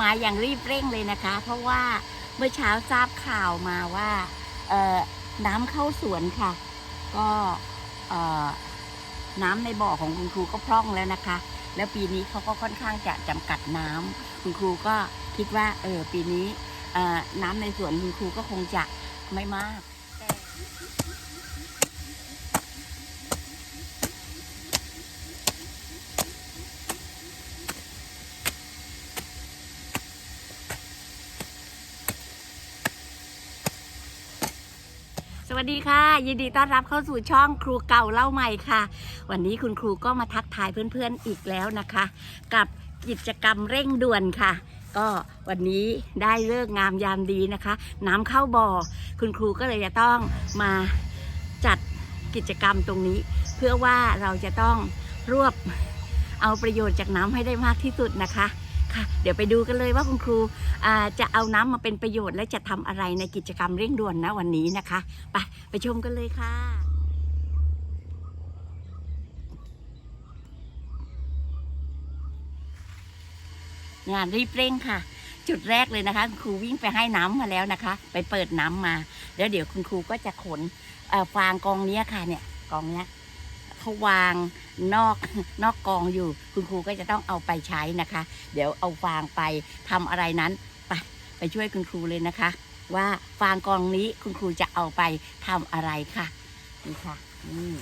มาอย่างรีบเร่งเลยนะคะ เพราะว่าเมื่อเช้าทราบข่าวมาว่าน้ำเข้าสวนค่ะ ก็น้ำในบ่อของคุณครูก็พร่องแล้วนะคะ แล้วปีนี้เขาก็ค่อนข้างจะจำกัดน้ำคุณครูก็คิดว่าเออปีนี้น้ำในสวนคุณครูก็คงจะไม่มาก วัสดีค่ะ ยินดีต้อนรับเข้าสู่ช่องครูเก่าเล่าใหม่ค่ะ วันนี้คุณครูก็มาทักทายเพื่อนๆอีกแล้วนะคะ กับกิจกรรมเร่งด่วนค่ะ ก็วันนี้ได้เลิกงามยามดีนะคะ น้ำเข้าบ่อ คุณครูก็เลยจะต้องมาจัดกิจกรรมตรงนี้ เพื่อว่าเราจะต้องรวบเอาประโยชน์จากน้ำให้ได้มากที่สุดนะคะ ค่ะ เดี๋ยวไปดูกันเลยว่าคุณครูจะเอาน้ำมาเป็นประโยชน์และจะทำอะไรในกิจกรรมเร่งด่วนนะวันนี้นะคะไปไปชมกันเลยค่ะงานรีบเร่งค่ะ จุดแรกเลยนะคะ คุณครูวิ่งไปให้น้ำมาแล้วนะคะ ไปเปิดน้ำมา แล้วเดี๋ยวคุณครูก็จะขนฟางกองนี้ค่ะเนี่ยกองนี้ เขาวางนอกนอกกองอยู่ คุณครูก็จะต้องเอาไปใช้นะคะ เดี๋ยวเอาฟางไปทำอะไรนั้นไปไปช่วยคุณครูเลยนะคะ ว่าฟางกองนี้คุณครูจะเอาไปทำอะไรค่ะนี่ค่ะนี่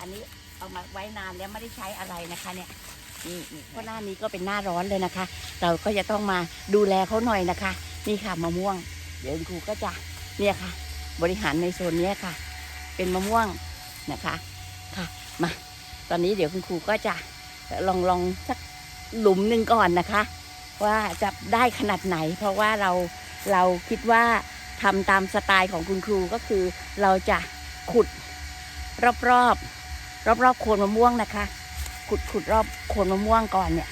อันนี้เอามาไว้นานแล้วไม่ได้ใช้อะไรนะคะเนี่ยนี่เพราะหน้านี้ก็เป็นหน้าร้อนเลยนะคะ เราก็จะต้องมาดูแลเขาหน่อยนะคะ นี่ค่ะมะม่วง เดี๋ยวคุณครูก็จะเนี่ยค่ะ บริหารในโซนนี้ค่ะ เป็นมะม่วงนะคะค่ะมาตอนนี้เดี๋ยวคุณครูก็จะลองลองสักหลุมหนึ่งก่อนนะคะ ว่าจะได้ขนาดไหน เพราะว่าเราเราคิดว่าทำตามสไตล์ของคุณครูก็คือ เราจะขุดรอบรอบรอบรอบๆโคนมะม่วงนะคะ ขุดขุดรอบโคนมะม่วงก่อนเนี่ย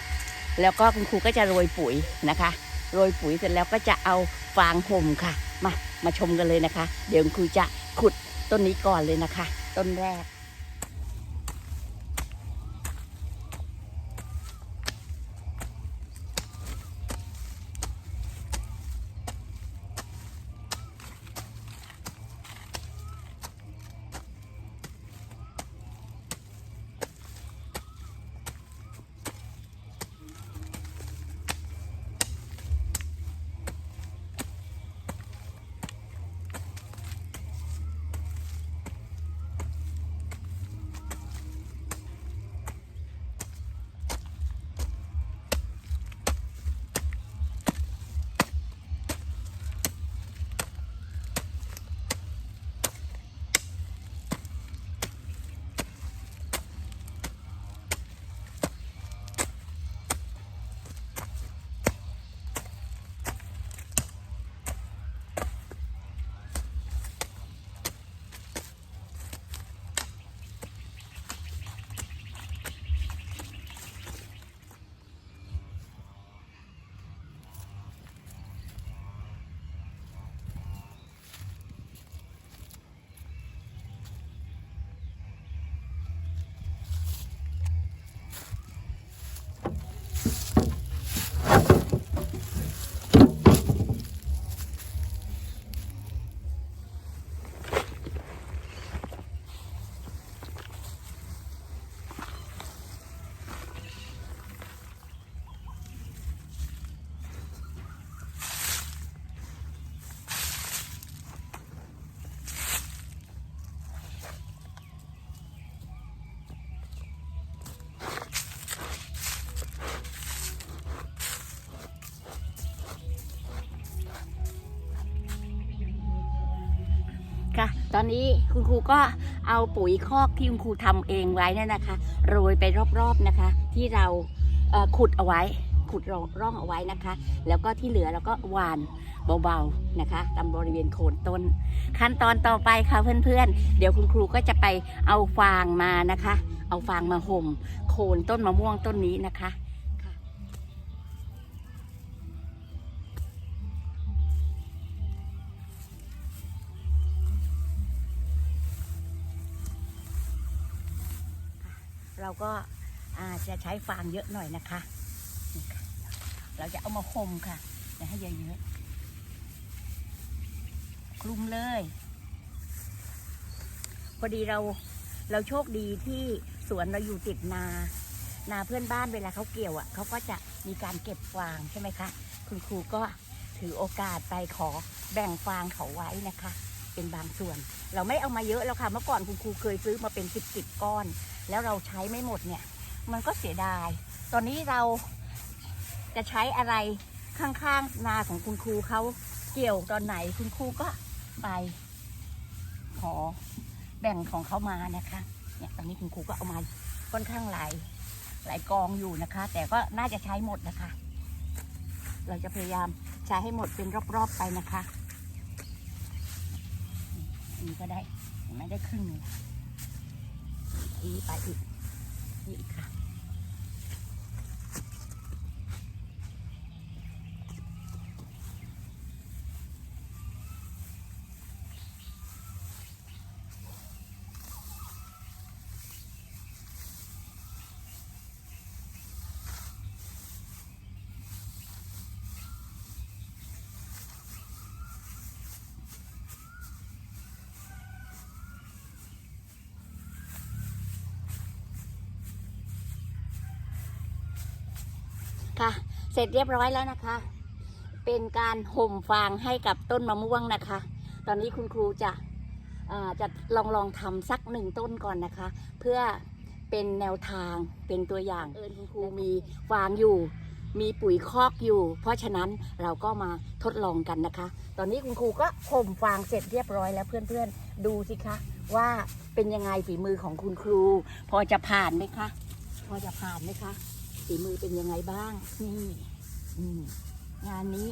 แล้วก็คุณครูก็จะโรยปุ๋ยนะคะโรยปุ๋ยเสร็จแล้วก็จะเอาฟางห่มค่ะ มามาชมกันเลยนะคะ เดี๋ยวคุณครูจะขุด ต้นนี้ก่อนเลยนะคะ ต้นแรก ค่ะ ตอนนี้คุณครูก็เอาปุ๋ยคอกที่คุณครูทำเองไว้นี่นะคะ โรยไปรอบๆนะคะ ที่เราเขุดเอาไว้ขุดร่องเอาไว้นะคะ แล้วก็ที่เหลือเราก็หวานเบาๆนะคะตามบริเวณโคนต้น ขั้นตอนต่อไปค่ะเพื่อนๆ เดี๋ยวคุณครูก็จะไปเอาฟางมานะคะ เอาฟางมาห่ม โคนต้นมะม่วงต้นนี้นะคะ เราก็าจะใช้ฟางเยอะหน่อยนะคะ เราจะเอามาห่มค่ะอย่าให้เยอะๆคลุมเลย พอดีเราเราโชคดีที่สวนเราอยู่ติดนา นาเพื่อนบ้านเวลาเขาเกี่ยวอะเขาก็จะมีการเก็บฟางใช่ไหมคะ คุณครูก็ถือโอกาสไปขอแบ่งฟางเขาไว้นะคะ เป็นบางส่วน เราไม่เอามาเยอะแล้วค่ะ เมื่อก่อนคุณครูเคยซื้อมาเป็นสิบสิบก้อน แล้วเราใช้ไม่หมดเนี่ย มันก็เสียดาย ตอนนี้เราจะใช้อะไรข้างๆนาของคุณครูเขาเกี่ยวตอนไหนคุณครูก็ไป ขอแบ่งของเขามานะคะเนี่ยตอนนี้คุณครูก็เอามาค่อนข้างหลายหลายกองอยู่นะคะ แต่ก็น่าจะใช้หมดนะคะ เราจะพยายามใช้ให้หมดเป็นรอบๆไปนะคะีก็ได้เห็นไหมได้ครึ่งหนึงอีกไปอีกนี่อีกค่ะ ค่ะ เสร็จเรียบร้อยแล้วนะคะ เป็นการห่มฟางให้กับต้นมะม่วงนะคะ ตอนนี้คุณครูจะอ่าจะลองลองทำสักหนึ่งต้นก่อนนะคะ เพื่อเป็นแนวทางเป็นตัวอย่างเออคุณครูมีฟางอยู่ มีปุ๋ยคอกอยู่ เพราะฉะนั้นเราก็มาทดลองกันนะคะ ตอนนี้คุณครูก็ห่มฟางเสร็จเรียบร้อยแล้วเพื่อนๆ ดูสิคะว่าเป็นยังไงฝีมือของคุณครู พอจะผ่านไหมคะ พอจะผ่านไหมคะ ฝีมือเป็นยังไงบ้าง นี่งานนี้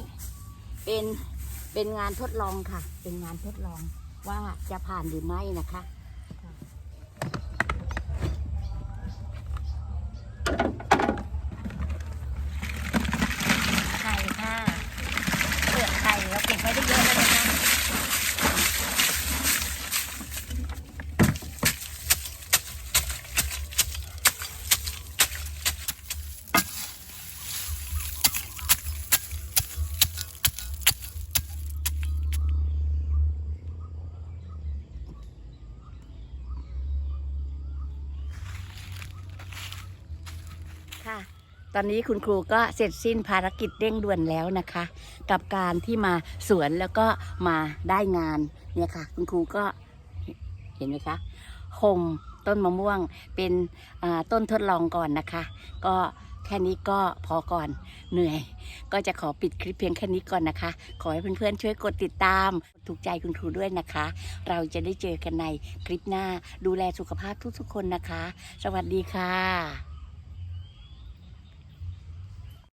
เป็นเป็นงานทดลองค่ะ เป็นงานทดลองว่าจะผ่านหรือไม่นะคะ ไข่ค่ะเปลือกไข่เราเก็บไว้ได้เยอะแล้วนะคะ ค่ะ ตอนนี้คุณครูก็เสร็จสิ้นภารกิจเร่งด่วนแล้วนะคะ กับการที่มาสวนแล้วก็มาได้งานเนี่ยค่ะ คุณครูก็เห็นไหมคะห่มต้นมะม่วงเป็นต้นทดลองก่อนนะคะ ก็แค่นี้ก็พอก่อนเหนื่อย ก็จะขอปิดคลิปเพียงแค่นี้ก่อนนะคะ ขอให้เพื่อนๆช่วยกดติดตาม ถูกใจคุณครูด้วยนะคะ เราจะได้เจอกันในคลิปหน้าดูแลสุขภาพทุกๆคนนะคะ สวัสดีค่ะ